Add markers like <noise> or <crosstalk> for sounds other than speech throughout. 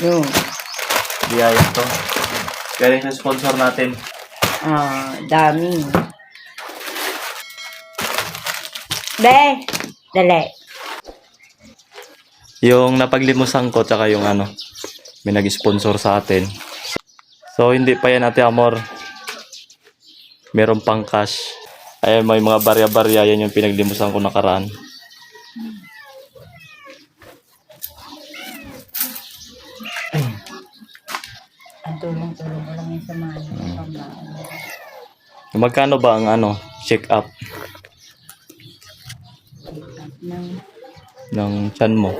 Yung, Biyaya to. Galing sa sponsor natin. ah, dami. Be, dali. Yung napaglimusan ko, tsaka yung ano, may nag-sponsor sa atin. So, hindi pa yan, Ate Amor. Meron pang cash. Ayan, may mga barya-barya. Yan yung pinaglimusan ko nakaraan. Magkano ba ang ano, check up Ng ng chan mo?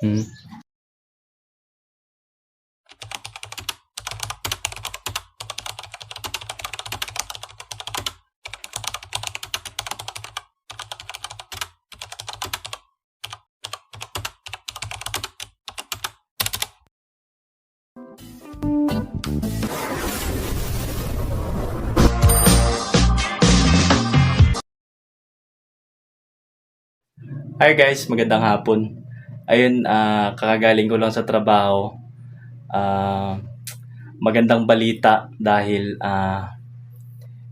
Hmm. Hi guys, magandang hapon. Ayun, ah, kakagaling ko lang sa trabaho. Ah, magandang balita dahil ah,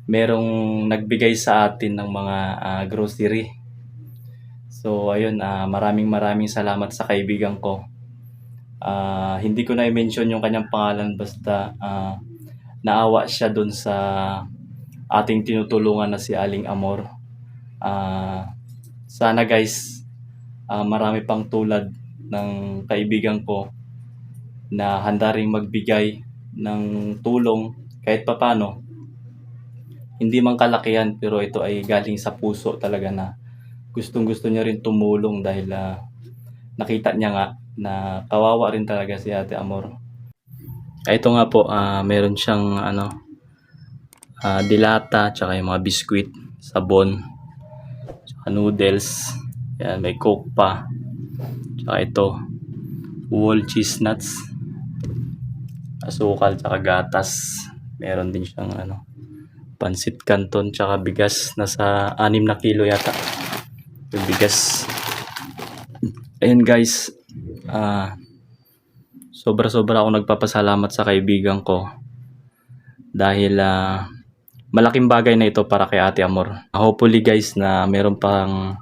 merong nagbigay sa atin ng mga ah, grocery. So ayun, ah, maraming maraming salamat sa kaibigan ko. Ah, hindi ko na i-mention yung kanyang pangalan basta ah, naawa siya doon sa ating tinutulungan na si Aling Amor. Ah, sana guys, ah, marami pang tulad ng kaibigan ko na handa ring magbigay ng tulong kahit papano. Hindi man kalakihan pero ito ay galing sa puso talaga na gustong gusto niya rin tumulong dahil ah, nakita niya nga na kawawa rin talaga si Ate Amor. Ah, Ito nga po, ah, meron siyang ano, ah, dilata, tsaka yung mga biskwit, sabon, tsaka noodles, yan, may coke pa. Tsaka ito, whole cheese nuts, asukal, tsaka gatas. Meron din siyang ano, pansit canton, tsaka bigas. Nasa 6 na kilo yata. Yung bigas. Ayun guys, ah, sobra-sobra ako nagpapasalamat sa kaibigan ko. Dahil ah, malaking bagay na ito para kay Ate Amor. Hopefully guys na meron pang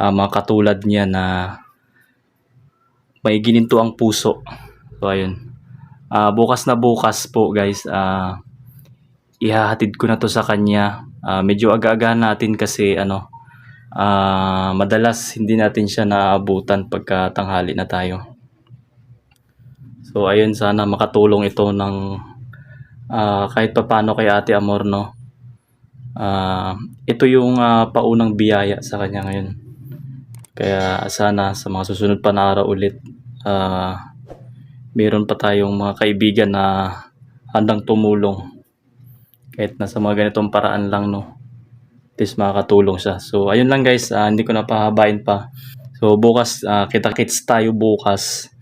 ah, mga katulad niya na may gininto ang puso. So ayun. Ah, bukas na bukas po guys, ah, ihahatid ko na to sa kanya. Ah, medyo aga-aga natin kasi ano, ah, madalas hindi natin siya naaabutan pagka tanghali na tayo. So ayun, sana makatulong ito ng ah, kahit papano kay Ate Amor no. Ah, ito yung ah, paunang biyaya sa kanya ngayon. Kaya sana sa mga susunod pa na araw ulit, ah, meron pa tayong mga kaibigan na handang tumulong. Kahit na sa mga ganitong paraan lang, no. At least makakatulong siya. So, ayun lang guys, ah, hindi ko na pahabain pa. So, bukas, ah, kita-kits tayo bukas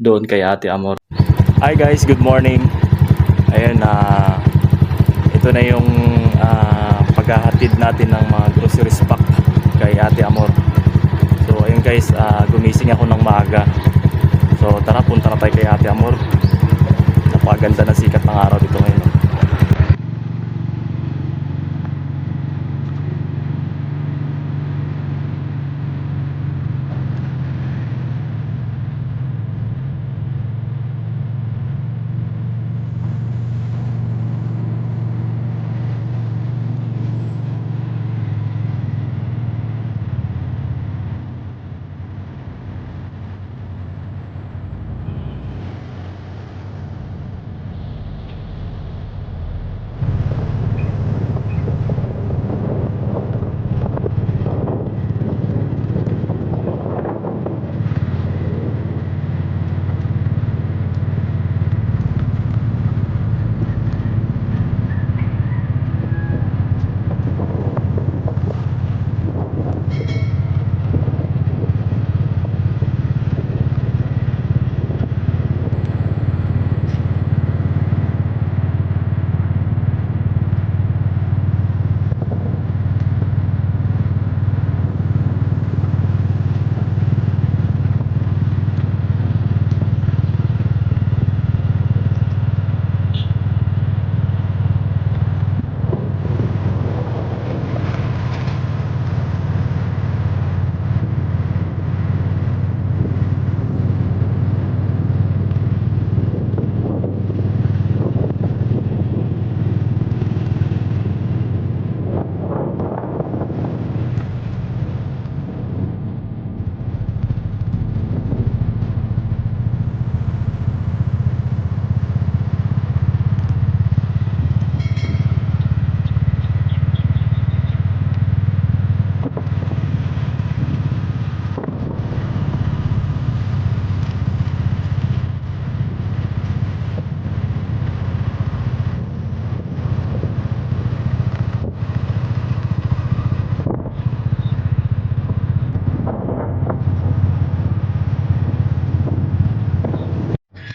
doon kay Ate Amor. Hi guys, good morning. Ayun, ah, ito na yung ah, paghahatid natin ng mga groceries pack kay Ate Amor. Guys, ah, gumising ako ng maaga. So tara, punta na tayo kay Ate Amor. Napaganda na sikat ng araw dito ngayon.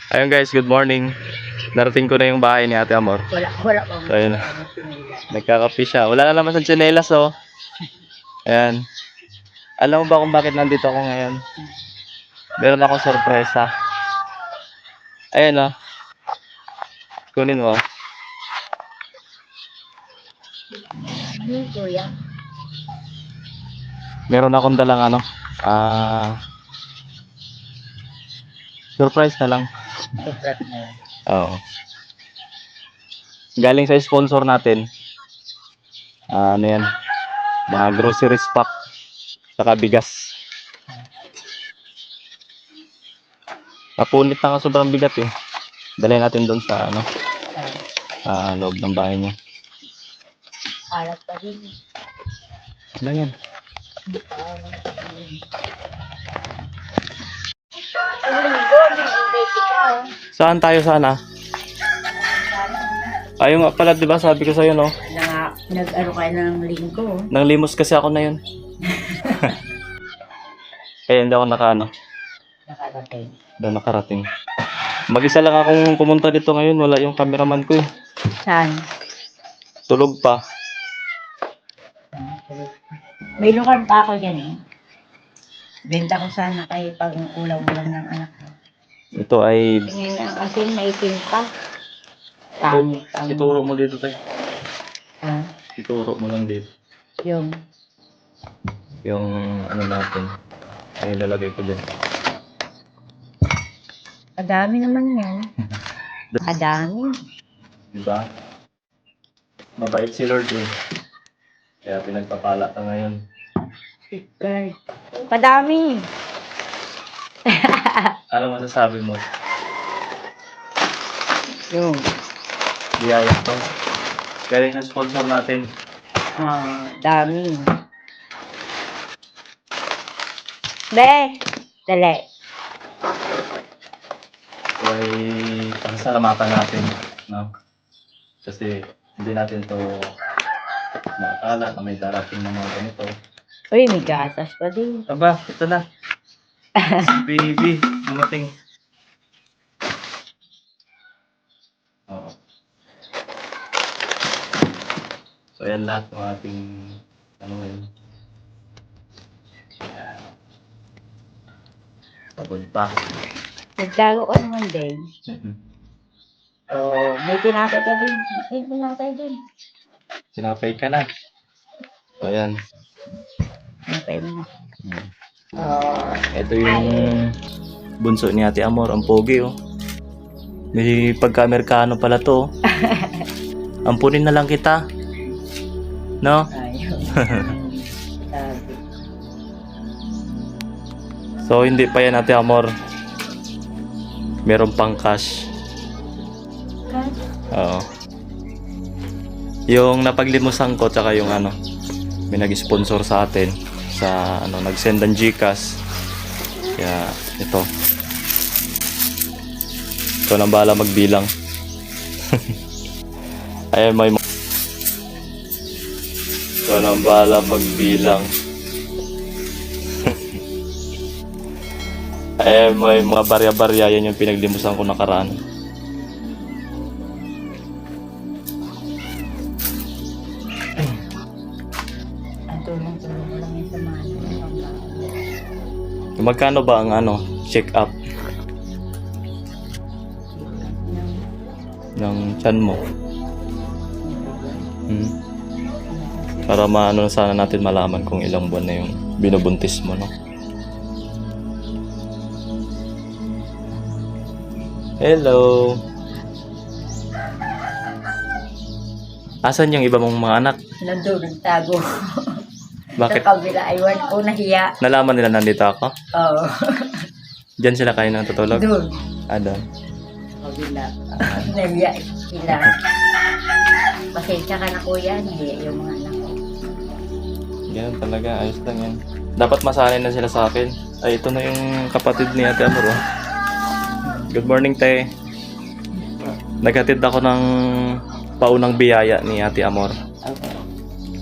Ayun guys, good morning. Narating ko na yung bahay ni Ate Amor. Wala, wala pa. So, ayun. Nagkakapi siya. Wala na naman sa tsinelas, oh. Ayan. Alam mo ba kung bakit nandito ako ngayon? Meron akong sorpresa. Ayan, oh. Kunin mo. Yung kuya? Meron akong dalang ano. Ah... surprise na lang. Sobrat na. Oo. Galing sa sponsor natin. Ah, ano yan? Mga groceries pack. Saka bigas. Napunit na nga sobrang bigat eh. Dalhin natin doon sa ano, sa loob ng bahay niya. Alat pa rin. Ano yan? Saan tayo sana? Ayun nga pala, di ba sabi ko sa'yo, no? Na, nag-ano ka ng linggo. Nang limos kasi ako na yun. <laughs> Kaya hindi ako nakaano, Nakarating. doon nakarating. Mag-isa lang akong pumunta dito ngayon, wala yung cameraman ko eh. Saan? Tulog pa. May lugar pa ako dyan eh. Benta ko sana kay pag ulam-ulam ng anak ko. Ito ay... Tingnan na kasi may itim pa. Pangit ang... Ituro mo dito tayo. Ah, Ituro mo lang dito. yung... Yung ano natin. Ay lalagay ko dyan. Kadami naman yan. <laughs> Kadami. Diba? Mabait si Lord eh. Kaya pinagpapala ka ngayon. God. Kadami. Ano masasabi mo? Yung... Biyaya to. Galing sa sponsor natin. Ah, dami. Be! Dali. ay pasasalamatan natin, no? Kasi hindi natin to nakakala na may darating na mga ganito. Uy, may gatas pa din. Aba, ito na. <laughs> Baby, dumating. Oo. So, yan lahat ng ating ano. Yan. Pagod pa. Nagtago ko naman din. Oh, may tinapay ka din. May tinapay din. Sinapay ka na. So, Tinapay mo. Hmm. Oh, Ito yung bunso ni Ate Amor, ang pogi oh. May pagka-Amerikano pala to. oh. <laughs> Ampunin na lang kita. No? <laughs> So hindi pa yan Ate Amor. Meron pang cash. Oo. Yung napaglimusan ko tsaka yung ano, may nag-sponsor sa atin sa ano, nag-send ng GCash. Kaya ito. Ito nang bala magbilang. <laughs> Ayan, may. Ito nang bala magbilang. <laughs> Ayan, may mga barya-barya. Yan yung pinaglimusan ko nakaraan. Magkano ba ang ano, check up ng chan mo? Hmm? Para maano na sana natin malaman kung ilang buwan na yung binubuntis mo, no? Hello! Asan yung iba mong mga anak? Nandun, nagtago. <laughs> Bakit? Sa kabila, aywan ko nahiya. Nalaman nila nandito ako? Oo. Diyan sila kayo nang tutulog? Doon. Ah, doon. Kabila. <laughs> nahiya sila. Pasensya ka na kuya, nahiya yung mga anak ko. Ganun talaga, ayos lang yan. Dapat masanay na sila sa akin. Ay, ito na yung kapatid ni Ate Amor. oh. Good morning, Te. Naghatid ako ng paunang biyaya ni Ate Amor.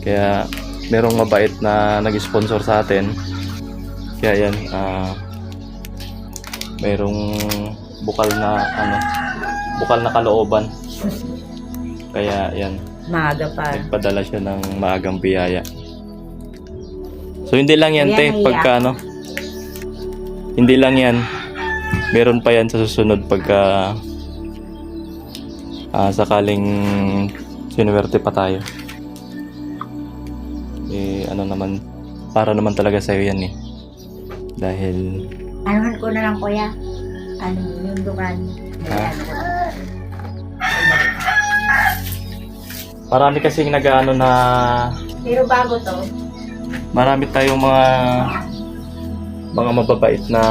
Kaya merong mabait na nag-sponsor sa atin. Kaya yan, ah merong bukal na ano, bukal na kalooban. Kaya yan, Maaga pa. nagpadala siya ng maagang biyaya. So hindi lang yan, te, pagka ano, hindi lang yan. Meron pa yan sa susunod pagka ah, sakaling sinuwerte pa tayo. Ano naman, para naman talaga sa'yo yan eh. Dahil, Anuhan ko na lang kuya. Ano yung dukan. Ha? Marami kasing nag-ano na, Pero bago to, marami tayong mga, mga mababait na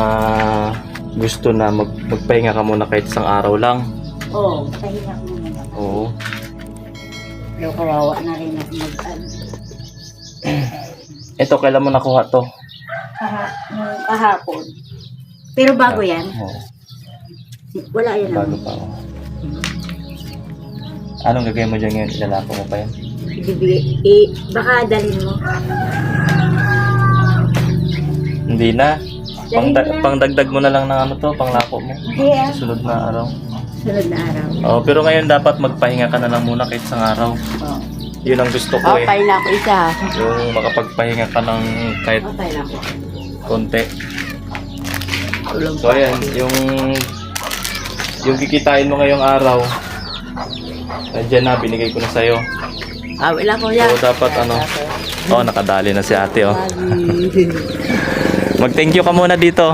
gusto na mag, magpahinga ka muna kahit isang araw lang. oh, pahinga ko muna. Oo. Pero kawawa na rin ako mag ano. Ito, kailan mo nakuha to? Kaha, nung kahapon. Pero bago yan, Oo, wala yan bago naman. pa. oh. Anong gagawin mo dyan ngayon? Ilalako mo pa yan? Ibibigay, eh, baka dalhin mo. Hindi na. Pang, Dalhin mo na. pangdagdag mo na lang ng ano to, panglako mo. Hindi ah. Sunod na araw. Sunod na araw. Oh, pero ngayon dapat magpahinga ka na lang muna kahit isang araw. Oh. Yun ang gusto ko eh. Okay na ako isa. Yung makapagpahinga ka ng kahit Okay na ako. konti. Tulog So ayan, yung yung kikitain mo ngayong araw, nandiyan na, binigay ko na sa'yo. Ah, wala ko yan. So dapat ano, oh nakadali na si ate oh. <laughs> Mag-thank you ka muna dito.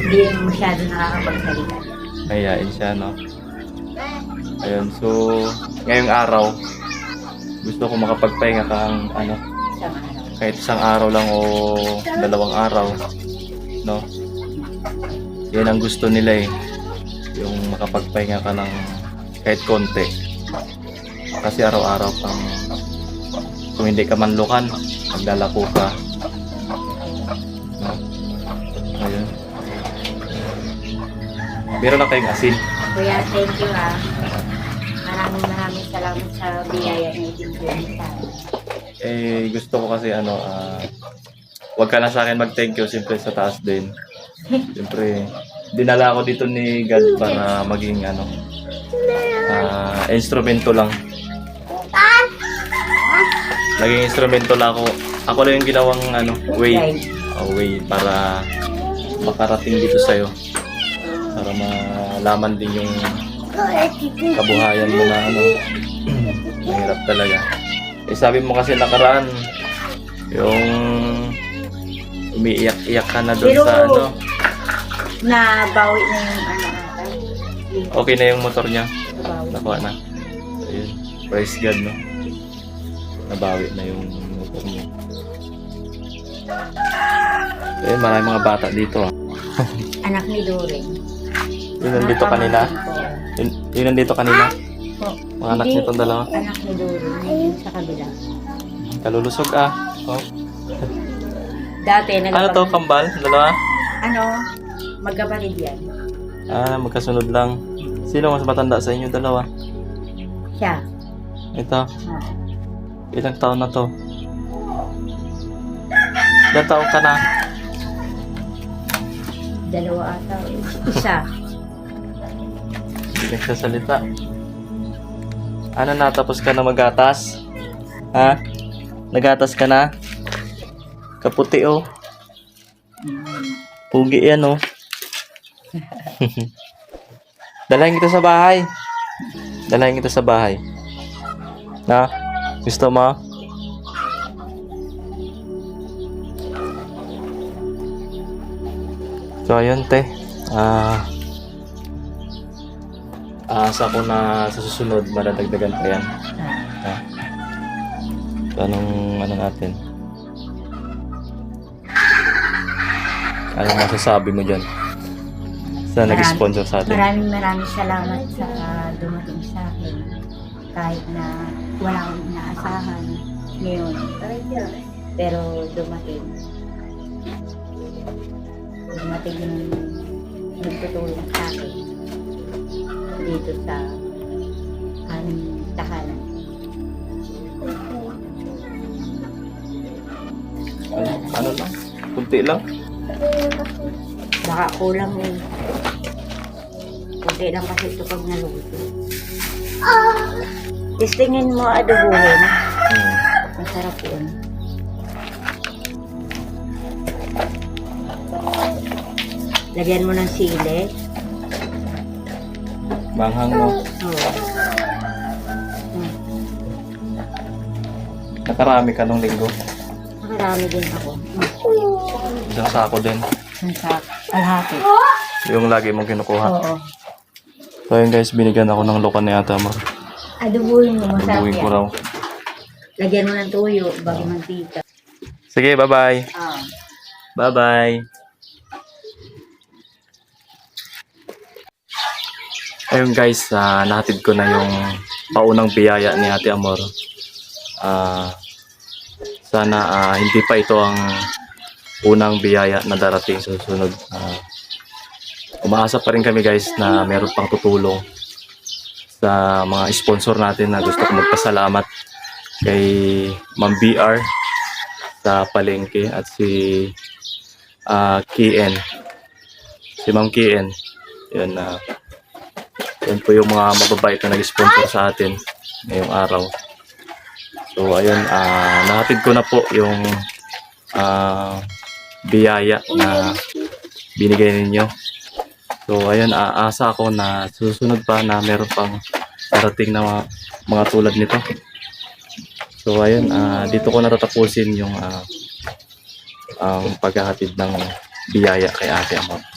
Hindi masyado nakakapagsalita. Mayayain siya, no? Ayun, so, ngayong araw, gusto ko makapagpahinga kang, ano, kahit isang araw lang o dalawang araw, no? Yan ang gusto nila eh. Yung makapagpahinga ka ng kahit konti. Kasi araw-araw kang, kung hindi ka manlukan, maglalako ka. No? Ayun. Meron na kayong asin. Kuya, thank you ha. Salamat sa biyaya na sa akin. Eh, gusto ko kasi ano, ah, wag ka lang sa akin mag-thank you, siyempre sa taas din. Siyempre, dinala ako dito ni God para maging ano, ah, instrumento lang. Naging instrumento lang ako. Ako lang yung ginawang ano, way, oh, way para makarating dito sa'yo. Para malaman din yung kabuhayan mo na ano, mahirap talaga. Eh sabi mo kasi nakaraan, yung umiiyak-iyak ka na doon sa ano, Nabawi na yung ano okay na yung motor niya, nakuha na. So, yun. Praise God, no? Nabawi na yung motor niya. Eh, marami mga bata dito. ah. Anak ni Doring. Yun nandito kanina. Yun, yun nandito kanina. Po. Mga anak Hindi, nitong dalawa. Anak ni. Yun sa kabila. Kalulusog ah. Oh. Dati, Ano to, kambal? Dalawa? Ano, magkapatid yan. Ah, magkasunod lang. Sino mas matanda sa inyo dalawa? Siya. Ito. Ah. Ilang taon na to? Ilang taon ka na? Dalawa ata. Isa. Hindi nagsasalita. Ano na, tapos ka na magatas? Ha? Nagatas ka na? Kaputi oh. Pugi yan oh. <laughs> Dalahin kita sa bahay. Dalahin kita sa bahay. Na? Gusto mo? So, ayun, te. Ah... Asa ko na sa susunod, madadagdagan pa yan. Ah. Ha? So, anong, ano natin? Anong masasabi mo dyan? Sa Marami- nag-sponsor sa atin? Maraming maraming salamat sa dumating sa akin. Kahit na wala akong inaasahan ngayon. Pero dumating. Dumating yung nagtutulong sa akin dito sa aming tahanan. Ano, ano lang? Kunti lang? Baka kulang eh. Kunti lang kasi ito pag naluto. Testingin mo adobohin. Hmm. Masarap yun. Lagyan mo ng sili. Manghang no. Nakarami ka nung linggo. Nakarami din ako. Isang sako din. Yung sa alhati. Yung lagi mong kinukuha. Oo. So ayun guys, binigyan ako ng lokan ni Ate Amor. Adobohin mo, masarap Bubuhin ko raw. Lagyan mo ng tuyo, bago mantika. Sige, bye-bye. Ah. Bye-bye. Ayun guys, ah, nahatid ko na yung paunang biyaya ni Ate Amor. Ah, sana ah, hindi pa ito ang unang biyaya na darating sa susunod. Ah, umaasa pa rin kami guys na meron pang tutulong sa mga sponsor natin na gusto ko magpasalamat kay Ma'am BR sa palengke at si ah Kien. Si Ma'am Kien. Yun na yun po yung mga mababait na nag-sponsor sa atin ngayong araw. So ayun, ah nahatid ko na po yung ah biyaya na binigay ninyo. So ayun, aasa ako na susunod pa na meron pang darating na mga, mga tulad nito. So ayun, ah, dito ko natatapusin yung ah, ang paghahatid ng biyaya kay Ate Amor.